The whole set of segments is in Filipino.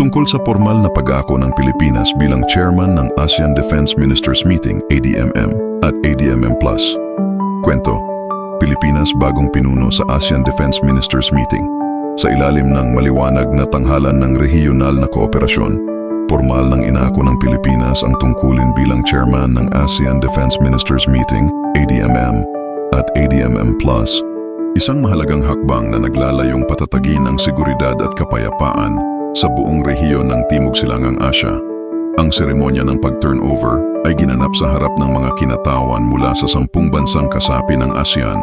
tungkol sa formal na pag-ako ng Pilipinas bilang chairman ng ASEAN Defense Ministers Meeting ADMM at ADMM Plus. Kwento, Pilipinas bagong pinuno sa ASEAN Defense Ministers Meeting. Sa ilalim ng maliwanag na tanghalan ng regional na kooperasyon, formal nang inako ng Pilipinas ang tungkulin bilang chairman ng ASEAN Defense Ministers Meeting ADMM at ADMM Plus. Isang mahalagang hakbang na naglalayong patatagin ang seguridad at kapayapaan sa buong rehiyon ng Timog Silangang Asya. Ang seremonya ng pag-turnover ay ginanap sa harap ng mga kinatawan mula sa sampung bansang kasapi ng ASEAN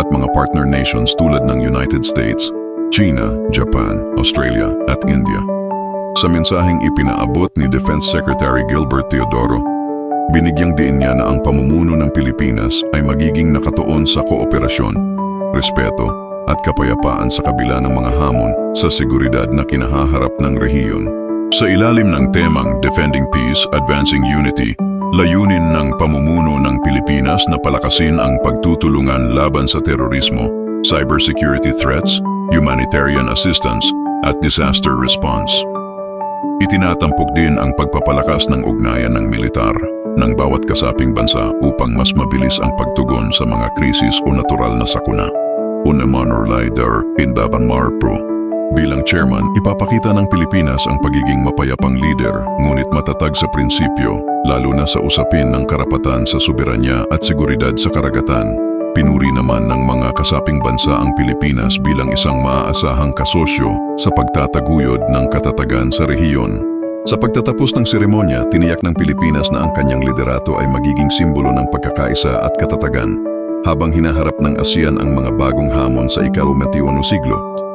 at mga partner nations tulad ng United States, China, Japan, Australia at India. Sa mensaheng ipinaabot ni Defense Secretary Gilbert Teodoro, binigyang diin niya na ang pamumuno ng Pilipinas ay magiging nakatuon sa kooperasyon, respeto at kapayapaan sa kabila ng mga hamon sa seguridad na kinahaharap ng rehiyon. Sa ilalim ng temang Defending Peace, Advancing Unity, layunin ng pamumuno ng Pilipinas na palakasin ang pagtutulungan laban sa terorismo, cybersecurity threats, humanitarian assistance at disaster response. Itinatampok din ang pagpapalakas ng ugnayan ng militar ng bawat kasaping bansa upang mas mabilis ang pagtugon sa mga krisis o natural na sakuna. Unaman Leader Inbaban Marpro. Bilang chairman, ipapakita ng Pilipinas ang pagiging mapayapang leader ngunit matatag sa prinsipyo, lalo na sa usapin ng karapatan sa soberanya at seguridad sa karagatan. Pinuri naman ng mga kasaping bansa ang Pilipinas bilang isang maaasahang kasosyo sa pagtataguyod ng katatagan sa rehiyon. Sa pagtatapos ng seremonya, tiniyak ng Pilipinas na ang kanyang liderato ay magiging simbolo ng pagkakaisa at katatagan habang hinaharap ng ASEAN ang mga bagong hamon sa ika-21 siglo.